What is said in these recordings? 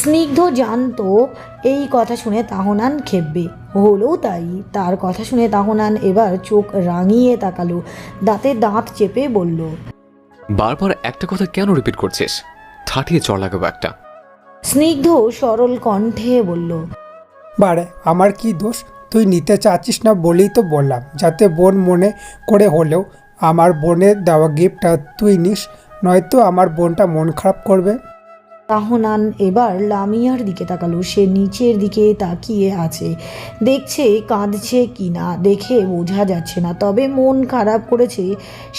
স্নিগ্ধ জানতো এই কথা শুনে তাহনান খেপবে হলেও তাই তার কথা শুনে তাহনান এবার চোখ রাঙিয়ে তাকালো দাঁতে দাঁত চেপে বলল বারবার একটা কথা কেন রিপিট করছিস? ঠাটিয়ে চড় লাগাবো একটা। স্নিগ্ধ সরল কণ্ঠে বলল বারে আমার কি দোষ? তুই নিতে চাচ্ছিস না বলেই তো বললাম যাতে বোন মনে করে হলেও আমার বোনের দেওয়া গিফটটা তুই নিস নয়তো আমার বোনটা মন খারাপ করবে। তাহনান এবার লামিয়ার দিকে তাকালো। সে নিচের দিকে তাকিয়ে আছে। দেখছে কাঁদছে কি না, দেখে বোঝা যাচ্ছে না। তবে মন খারাপ করেছে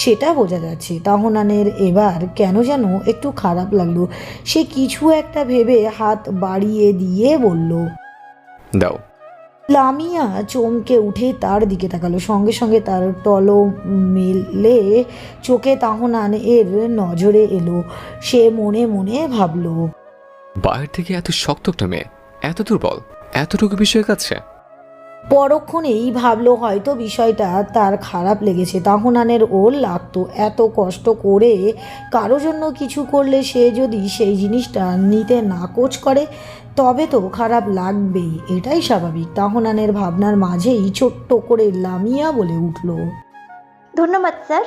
সেটা বোঝা যাচ্ছে। তাহনানের এবার কেন যেন একটু খারাপ লাগল। সে কিছু একটা ভেবে হাত বাড়িয়ে দিয়ে বলল, দাও। লামিয়া চমকে উঠে তার দিকে তাকালো। সঙ্গে সঙ্গে তার টল মেলে চোখে তাহনান এর নজরে এলো। সে মনে মনে ভাবলো বাইরে থেকে এত শক্ত একটা মেয়ে এত দুর্বল এতটুকু বিষয় কাছে? পরক্ষণেই ভাবলো হয়তো বিষয়টা তার খারাপ লেগেছে। তাহনানের ওর লাগতো এত কষ্ট করে কারও জন্য কিছু করলে সে যদি সেই জিনিসটা নিতে নাকচ করে তবে তো খারাপ লাগবেই এটাই স্বাভাবিক। তাহনানের ভাবনার মাঝেই ছোট্ট করে লামিয়া বলে উঠল। ধন্যবাদ স্যার।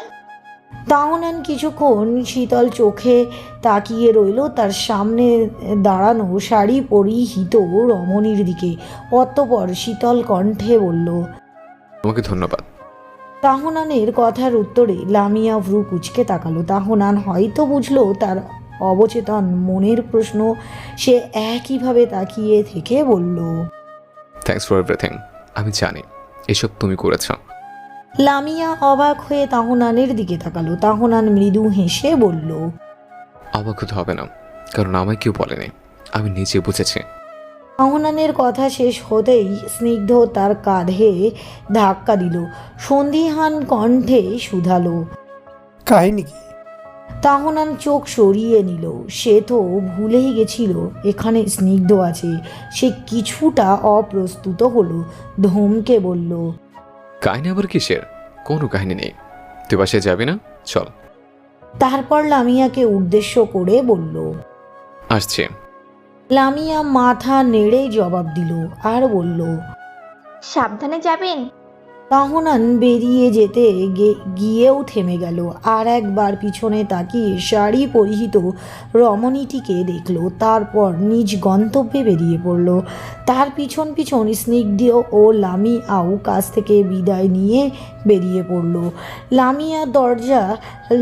তাহনান কিছুক্ষণ শীতল চোখে তাকিয়ে রইল তার সামনে দাঁড়ানো শাড়ি পরিহিত রমণীর দিকে। অতপর শীতল কণ্ঠে বলল তোমাকে ধন্যবাদ। তাহনানের কথার উত্তরে লামিয়া ভ্রু কুচকে তাকালো। তাহনান হয়তো বুঝলো তার অবচেতন মনের প্রশ্ন সে একইভাবে তাকিয়ে থেকে বলল থ্যাংকস ফর এভরিথিং আমি জানি এসব তুমি করেছ। লামিয়া অবাক হয়ে তাহনানের দিকে তাকালো। তাহনান মৃদু হেসে বলল অবাক হতে হবে না কারণ আমায় কেউ বলেনি। আমি নিজে বুঝেছি। আহনানের কথা শেষ হতেই স্নিগ্ধ তার কাঁধে ধাক্কা দিল। সন্ধিহান কণ্ঠে শুধালো কাহিনী কি? তাহনান চোখ সরিয়ে নিল। সে তো ভুলেই গেছিল এখানে স্নিগ্ধ আছে। সে কিছুটা অপ্রস্তুত হলো ধমকে বলল কাহিনী আবার কিসের? কোনো কাহিনী নেই। তুই বাসায় যাবি না? চল। তারপর লামিয়াকে উদ্দেশ্য করে বলল আসছে। লামিয়া মাথা নেড়ে জবাব দিল আর বলল সাবধানে যাবেন? তাহনান বেরিয়ে যেতে গিয়েও থেমে গেল। আর একবার পিছনে তাকিয়ে শাড়ি পরিহিত রমণীটিকে দেখল, তারপর নিজ গন্তব্যে বেরিয়ে পড়ল। তার পিছন পিছন স্নিগ্ধ ও লামি আউ কাছ থেকে বিদায় নিয়ে বেরিয়ে পড়ল। লামিয়া দরজা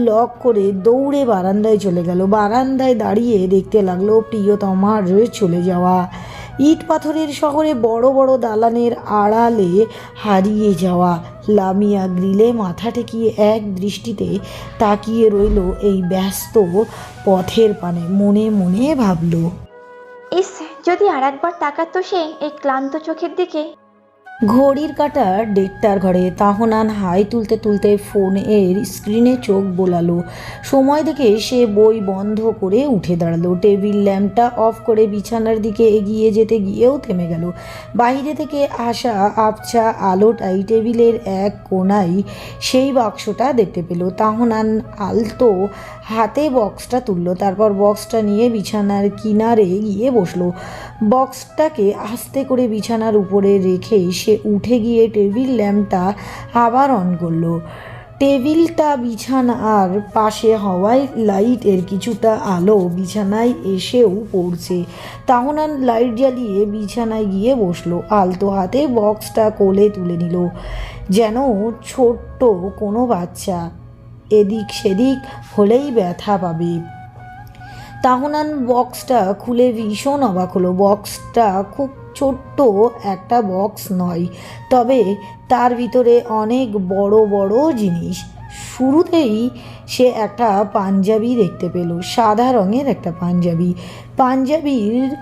লক করে দৌড়ে বারান্দায় চলে গেল। বারান্দায় দাঁড়িয়ে দেখতে লাগল, প্রিয়তমার চলে যাওয়া। ইট পাথরের শহরে বড় বড় দালানের আড়ালে হারিয়ে যাওয়া লামিয়া গ্রিলে মাথা ঠেকিয়ে এক দৃষ্টিতে তাকিয়ে রইল এই ব্যস্ত পথের পানে। মনে মনে ভাবল, ইস, যদি আর একবার তাকাতো সে এই ক্লান্ত চোখের দিকে। ঘড়ির কাটা ডেটটার ঘরে তাহনান হাই তুলতে তুলতে ফোনের স্ক্রিনে চোখ বোলালো। সময় দেখে সে বই বন্ধ করে উঠে দাঁড়াল। টেবিল ল্যাম্পটা অফ করে বিছানার দিকে এগিয়ে যেতে গিয়েও থেমে গেল। বাইরে থেকে আসা আবছা আলোটাই টেবিলের এক কোনায় সেই বাক্সটা দেখতে পেল। তাহনান আলতো হাতে বক্সটা তুললো, তারপর বক্সটা নিয়ে বিছানার কিনারে গিয়ে বসল। বক্সটাকে আস্তে করে বিছানার উপরে রেখে সে উঠে গিয়ে টেবিল ল্যাম্পটা আবার অন করল। টেবিলটা বিছানার পাশে হওয়ায় লাইটের কিছুটা আলো বিছানায় এসেও পড়ছে। তাহনান লাইট জ্বালিয়ে বিছানায় গিয়ে বসল। আলতো হাতে বক্সটা কোলে তুলে নিল। যেন ছোট্ট কোনো বাচ্চা এদিক সেদিক হলেই ব্যথা পাবে। তাহনান বক্সটা খুলে ভীষণ অবাক হলো। বক্সটা খুব ছোট্ট একটা বক্স নয়। তবে তার ভিতরে অনেক বড় বড় জিনিস। শুরুতেই সে একটা পাঞ্জাবি দেখতে পেল, সাদা রঙের একটা পাঞ্জাবি। পাঞ্জাবির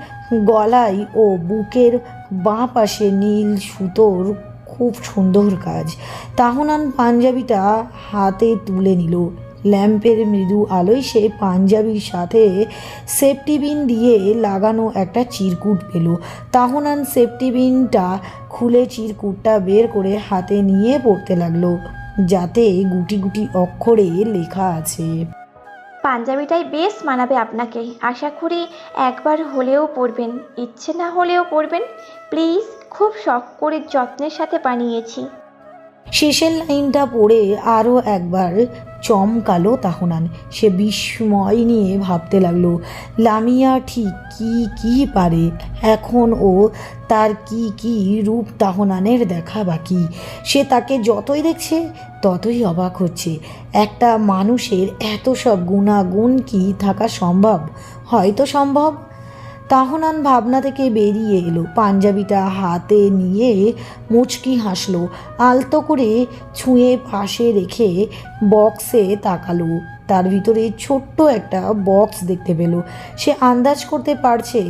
গলায় ও বুকের বাঁ পাশে নীল সুতোর খুব সুন্দর কাজ। তাহনান পাঞ্জাবিটা হাতে তুলে নিল। ল্যাম্পের মৃদু আলোয় সে পাঞ্জাবির সাথে সেফটি বিন দিয়ে লাগানো একটা চিরকুট পেল। তাহনান সেফটি বিনটা খুলে চিরকুটটা বের করে হাতে নিয়ে পড়তে লাগল, যাতে গুটি গুটি অক্ষরে লেখা আছে। পাঞ্জাবিটাই বেশ মানাবে আপনাকে। আশা করি একবার হলেও পরবেন ইচ্ছে না হলেও পরবেন প্লিজ, খুব শখ করে যত্নের সাথে বানিয়েছি। শেষের লাইনটা পড়ে আরও একবার চমকালো তাহনান। সে বিস্ময় নিয়ে ভাবতে লাগল, লামিয়া ঠিক কি কি পারে? এখন ও তার কি কি রূপ তাহনানের দেখা বাকি? সে তাকে যতই দেখছে, ততই অবাক হচ্ছে। একটা মানুষের এত সব গুণাগুণ কি থাকা সম্ভব? হয়তো সম্ভব। তাহনান ভাবনা থেকে বেরিয়ে এলো। পাঞ্জাবিটা হাতে নিয়ে মুচকি হাসলো। আলতো করে ছুঁয়ে পাশে রেখে বক্সে তাকালো। তার ভিতরে ছোট্ট একটা বক্স দেখতে পেল। সে আন্দাজ করতে পারছে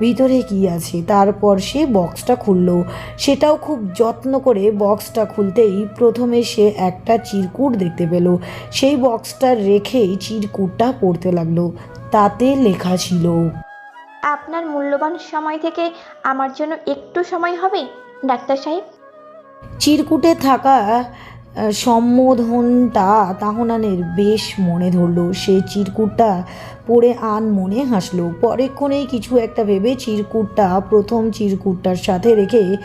ভিতরে কি আছে। তারপর সে বক্সটা খুললো। সেটাও খুব যত্ন করে বক্সটা খুলতেই প্রথমে সে একটা চিরকুট দেখতে পেল। সেই বক্সটা রেখেই চিরকুটটা পড়তে লাগল। তাতে লেখা ছিল আপনার মূল্যবান সময় থেকে আমার জন্য একটু সময় হবে ডাক্তার সাহেব? চিরকুটে থাকা সম্বোধনটা তাহনানের বেশ মনে ধরলো। সে চিরকুটটা পরে আন মনে হাসলো। পরেক্ষণেই কিছু একটা ভেবে চিরকুটটা, প্রথম চিরকুটটার সাথে রেখে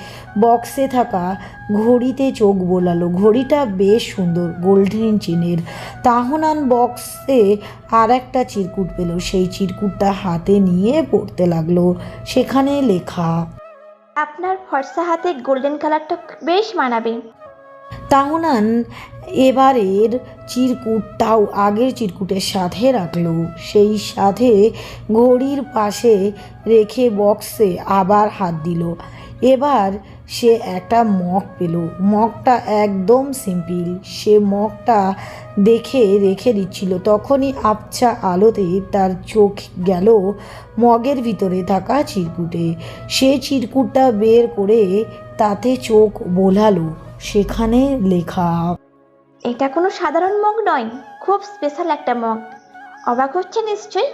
বক্সে থাকা ঘড়িতে চোখ বোলালো। ঘড়িটা বেশ সুন্দর, গোল্ডেন চেনের। তাহনান বক্সে আর একটা চিরকুট পেল। সেই চিরকুটটা হাতে নিয়ে পড়তে লাগল। সেখানে লেখা, আপনার ফর্সা হাতে গোল্ডেন কালারটা বেশ মানাবে। তাহনান এবারের চিরকুটটাও আগের চিরকুটের সাথে রাখল। সেই সাথে ঘড়ির পাশে রেখে বক্সে আবার হাত দিল। এবার সে একটা মগ পেল। মগটা একদম সিম্পল। সে মগটা দেখে রেখে দিচ্ছিল। তখনই আবছা আলোতে তার চোখ গেল মগের ভিতরে থাকা চিরকুটে। সে চিরকুটটা বের করে তাতে চোখ বোলালো। সেখানে লেখা। এটা কোনো সাধারণ মগ নয় খুব স্পেশাল একটা মগ। অবাক হচ্ছে নিশ্চয়ই?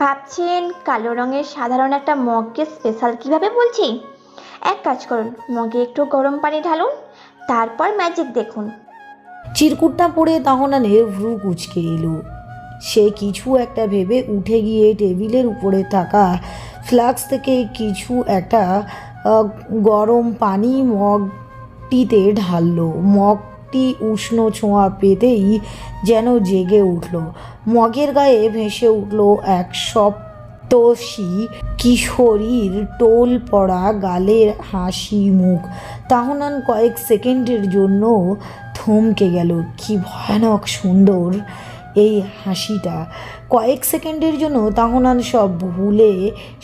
ভাবছেন কালো রঙের সাধারণ একটা মগকে স্পেশাল কীভাবে বলছি? এক কাজ করুন মগে একটু গরম পানি ঢালুন তারপর ম্যাজিক দেখুন। চিরকুটটা পড়ে তাহনানের ভ্রু কুচকে এলো। সে কিছু একটা ভেবে উঠে গিয়ে টেবিলের উপরে থাকা ফ্লাক্স থেকে কিছু একটা গরম পানি মগটিতে ঢাললো। মগটি উষ্ণ ছোঁয়া পেতেই যেন জেগে উঠল। মগের গায়ে ভেসে উঠল এক সপ্তষী কিশোরীর টোল পড়া গালের হাসি মুখ। তাহনান কয়েক সেকেন্ডের জন্য থমকে গেল। কি ভয়ানক সুন্দর এই হাসিটা। কয়েক সেকেন্ডের জন্য তাহনান সব ভুলে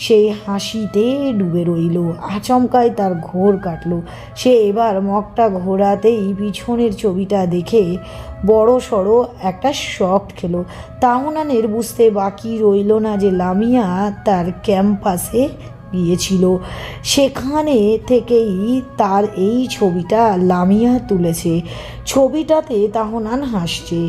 সেই হাসিতে ডুবে রইল। আচমকায় তার ঘোর কাটলো। সে এবার মগটা ঘোরাতেই পিছনের ছবিটা দেখে বড় সড়ো একটা শখ খেলো। তাহনানের বুঝতে বাকি রইল না যে লামিয়া তার ক্যাম্পাসে গিয়েছিল। সেখানে থেকেই তার এই ছবিটা লামিয়া তুলেছে। ছবিটাতে তাহনান হাসছে।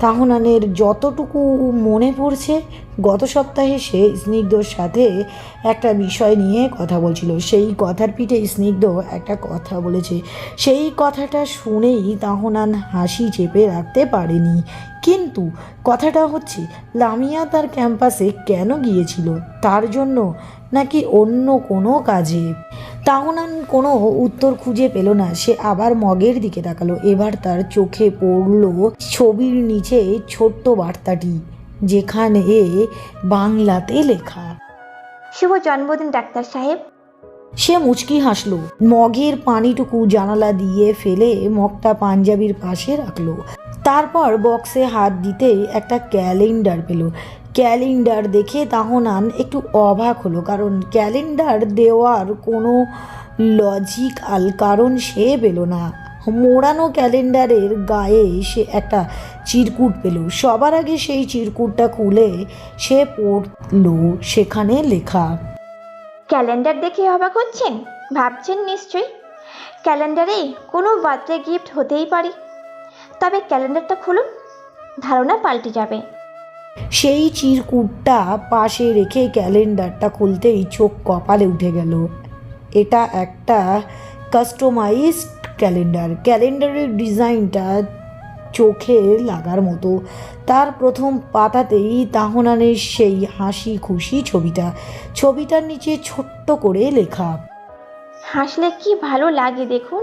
তাহনানের যতটুকু মনে পড়ছে গত সপ্তাহে সে স্নিগ্ধর সাথে একটা বিষয় নিয়ে কথা বলছিল। সেই কথার পিঠে স্নিগ্ধ একটা কথা বলেছে। সেই কথাটা শুনেই তাহনান হাসি চেপে রাখতে পারেনি। কিন্তু কথাটা হচ্ছে, লামিয়া তার ক্যাম্পাসে কেন গিয়েছিল? তার জন্য নাকি অন্য কোনো কাজে? তাহনান কোনো উত্তর খুঁজে পেল না। সে আবার মগের দিকে তাকালো। এবার তার চোখে পড়ল ছবির নিচে ছোট্ট বার্তাটি। যেখানে বাংলাতে লেখা। শুভ জন্মদিন ডাক্তার সাহেব। সে মুচকি হাসলো। মগের পানিটুকু জানালা দিয়ে ফেলে মগটা পাঞ্জাবির পাশে রাখল। তারপর বক্সে হাত দিতে একটা ক্যালেন্ডার পেল। ক্যালেন্ডার দেখে তাহনান একটু অবাক হলো কারণ ক্যালেন্ডার দেওয়ার কোনো লজিক্যাল কারণ সে পেল না। মোড়ানো ক্যালেন্ডারের গায়ে সে একটা চিরকুট পেল। সবার আগে সেই চিরকুটটা খুলে সে পড়ল সেখানে লেখা। ক্যালেন্ডার দেখে অবাক হচ্ছেন? ভাবছেন নিশ্চয়ই? ক্যালেন্ডারে কোনো বার্থডে গিফট হতেই পারে। তবে ক্যালেন্ডারটা খুলুন ধারণা পাল্টে যাবে। সেই চিরকুটটা পাশে রেখে ক্যালেন্ডারটা খুলতেই চোখ কপালে উঠে গেল। এটা একটা কাস্টমাইজড ক্যালেন্ডার। ক্যালেন্ডারের ডিজাইনটা চোখে লাগার মতো। তার প্রথম পাতাতেই তাহনানের সেই হাসি খুশি ছবিটা। ছবিটার নিচে ছোট্ট করে লেখা। হাসলে কি ভালো লাগে দেখুন।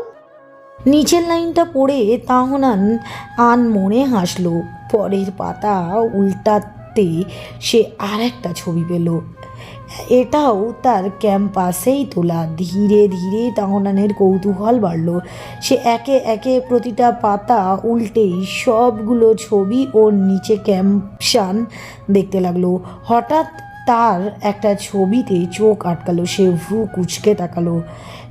নিচের লাইনটা পড়ে তাহনান আন মনে হাসলো। পরের পাতা উল্টাতে সে আর একটা ছবি পেল। এটাও তার ক্যাম্পাসেই তোলা। ধীরে ধীরে তাহনানের কৌতূহল বাড়ল। সে একে একে প্রতিটা পাতা উল্টেই সবগুলো ছবি ওর নিচে ক্যাম্পশান দেখতে লাগল। হঠাৎ তার একটা ছবিতে চোখ আটকালো। সে ভ্রু কুচকে তাকালো।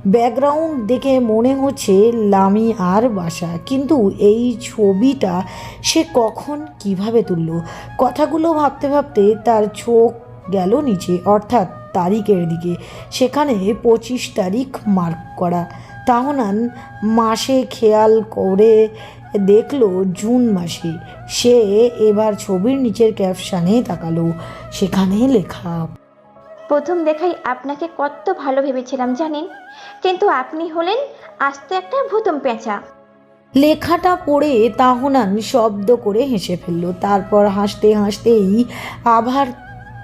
ব্যাকগ্রাউন্ড দেখে মনে হচ্ছে লামি আর বাসা। কিন্তু এই ছবিটা সে কখন কীভাবে তুললো? কথাগুলো ভাবতে ভাবতে তার চোখ গেল নিচে অর্থাৎ তারিখের দিকে। সেখানে পঁচিশ তারিখ মার্ক করা। তাহনান মাসে খেয়াল করে দেখল জুন মাসে। সে এবার ছবির নিচের ক্যাপশানে তাকালো। সেখানে লেখা প্রথম দেখাই আপনাকে কত ভালো ভেবেছিলাম জানেন? কিন্তু আপনি হলেন আস্ত একটা ভূতম পেঁচা। লেখাটা পড়ে তাহনান শব্দ করে হেসে ফেলল। তারপর হাসতে হাসতেই আবার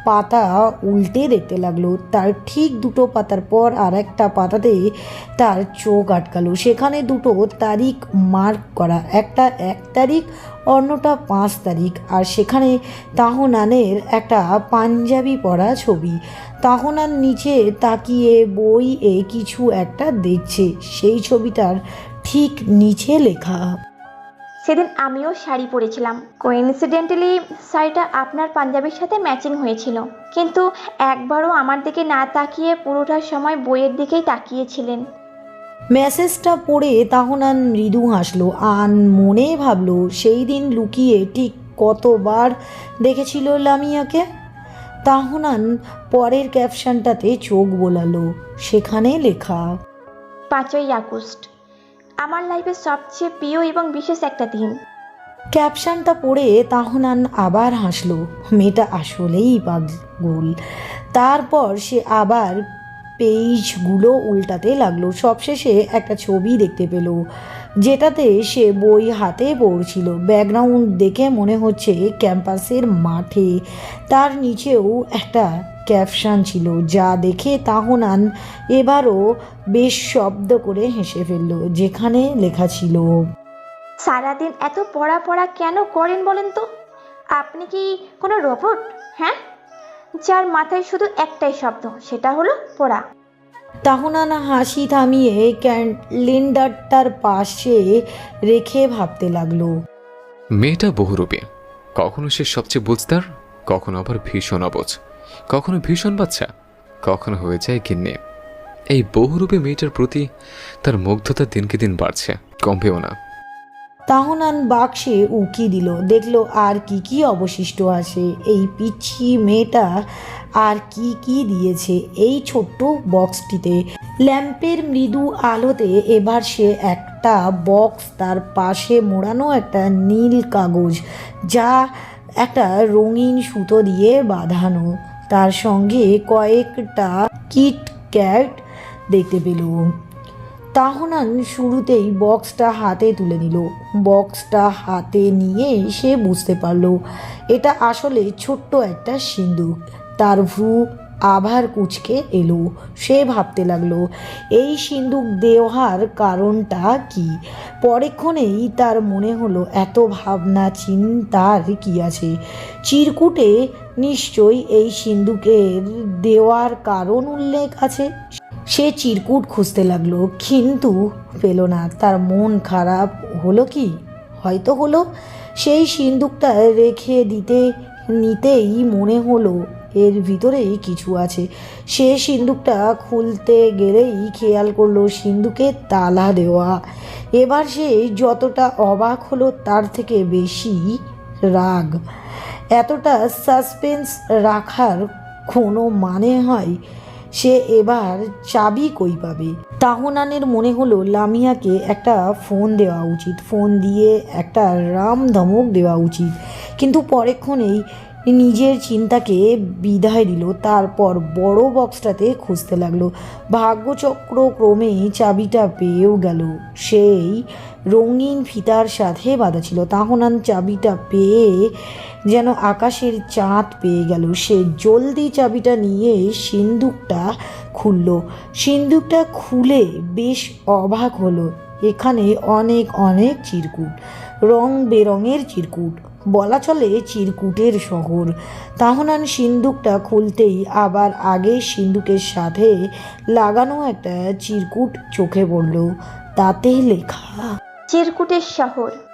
পাতা উল্টে দেখতে লাগল। তার ঠিক দুটো পাতার পর আর একটা পাতাতে তার চোখ আটকালো। সেখানে দুটো তারিখ মার্ক করা, একটা এক তারিখ, অন্যটা পাঁচ তারিখ। আর সেখানে তাহনানের একটা পাঞ্জাবি পরা ছবি। তাহনান নিচে তাকিয়ে বই এ কিছু একটা দেখছে। সেই ছবিটার ঠিক নিচে লেখা। সেদিন আমিও শাড়ি পরেছিলাম। কোইন্সিডেন্টালি শাড়িটা আপনার পাঞ্জাবির সাথে ম্যাচিং হয়েছিল। কিন্তু একবারও আমার দিকে না তাকিয়ে পুরোটার সময় বইয়ের দিকেই তাকিয়েছিলেন। মেসেজটা পড়ে তাহনান মৃদু হাসলো আন মনে ভাবলো সেই দিন লুকিয়ে ঠিক কতবার দেখেছিল লামিয়াকে? তাহনান পরের ক্যাপশনটাতে চোখ বোলালো সেখানে লেখা পাঁচই আগস্ট। আমার লাইফের সবচেয়ে প্রিয় এবং বিশেষ একটা দিন ক্যাপশনটা পড়ে তাহনান আবার হাসলো। মেয়েটা আসলেই পাগল। তারপর সে আবার পেজগুলো উল্টাতে লাগল। সবশেষে একটা ছবি দেখতে পেল, যেটাতে সে বই হাতে পড়ছিল। ব্যাকগ্রাউন্ড দেখে মনে হচ্ছে ক্যাম্পাসের মাঠে। তার নিচেও একটা ক্যাপশন ছিল যা দেখে তাহনান এবারও বেশ শব্দ করে হেসে ফেলল যেখানে লেখা ছিল সারাদিন এত পড়া পড়া কেন করেন বলেন তো? আপনি কি কোনো রোবট? হ্যাঁ? যার মাথায় শুধু একটাই শব্দ সেটা হলো পড়া। তাহনান হাসি থামিয়ে ক্যালেন্ডারটার পাশে রেখে ভাবতে লাগল। মেয়েটা বহুরূপী কখনো সে সবচেয়ে বুঝতার কখনো আবার ভীষণ অবুঝ। কখনো ভীষণ বাচ্চা, কখনো হয়ে যায় গিন্নে। এই বহুরূপী মেয়েটার প্রতি তার মুগ্ধতা দিনকে দিন বাড়ছে, কমবেও না। তাহনান বাক্সে উকি দিল, দেখল আর কি কি অবশিষ্ট আছে। এই পিচ্ছি মেয়েটা আর কি কি দিয়েছে এই ছোট্ট বক্সটিতে। ল্যাম্পের মৃদু আলোতে এবার সে একটা বক্স, তার পাশে মোড়ানো একটা নীল কাগজ, যা একটা রঙিন সুতো দিয়ে বাঁধানো। তার সঙ্গে কয়েকটা কিট ক্যাট দেখতে পেল। তাহনান শুরুতেই বক্সটা হাতে তুলে নিল। বক্সটা হাতে নিয়ে সে বুঝতে পারল, এটা আসলে ছোট্ট একটা সিন্দুক। তার ভ্রু আভার কুচকে এলো। সে ভাবতে লাগল, এই সিন্দুক দেওয়ার কারণটা কি? পরেক্ষণেই তার মনে হলো, এত ভাবনা, চিন্তার কি আছে? চিরকুটে নিশ্চয়ই এই সিন্দুকের দেওয়ার কারণ উল্লেখ আছে। সে চিরকুট খুঁজতে লাগল, কিন্তু পেল না। তার মন খারাপ হলো কি? হয়তো হলো। সেই সিন্দুকটা রেখে দিতে, নিতেই মনে হলো এর ভিতরেই কিছু আছে। সে সিন্দুকটা খুলতে গেলেই খেয়াল করল সিন্দুকে তালা দেওয়া। এবার সে যতটা অবাক হলো তার থেকে বেশি রাগ। এতটা সাসপেন্স রাখার কোনো মানে হয়, সে এবার চাবি কই পাবে? তাহনানের মনে হলো লামিয়াকে একটা ফোন দেওয়া উচিত। ফোন দিয়ে একটা রাম ধমক দেওয়া উচিত। কিন্তু পরেক্ষণেই নিজের চিন্তাকে বিদায় দিল। তারপর বড় বক্সটাতে খুঁজতে লাগল। ভাগ্যচক্র ক্রমে চাবিটা পেয়েও গেল। সেই রঙিন ফিতার সাথে বাঁধা ছিল। তাহনান চাবিটা পেয়ে যেন আকাশের চাঁদ পেয়ে গেল। সে জলদি চাবিটা নিয়ে সিন্দুকটা খুলল। সিন্দুকটা খুলে বেশ অবাক হলো। এখানে অনেক অনেক চিরকুট রং বেরঙের চিরকুট। বলা চলে চিরকুটের শহর। তাহনান সিন্দুকটা খুলতেই আবার আগে সিন্দুকের সাথে লাগানো একটা চিরকুট চোখে পড়ল। তাতে লেখা চিরকুটের শহর।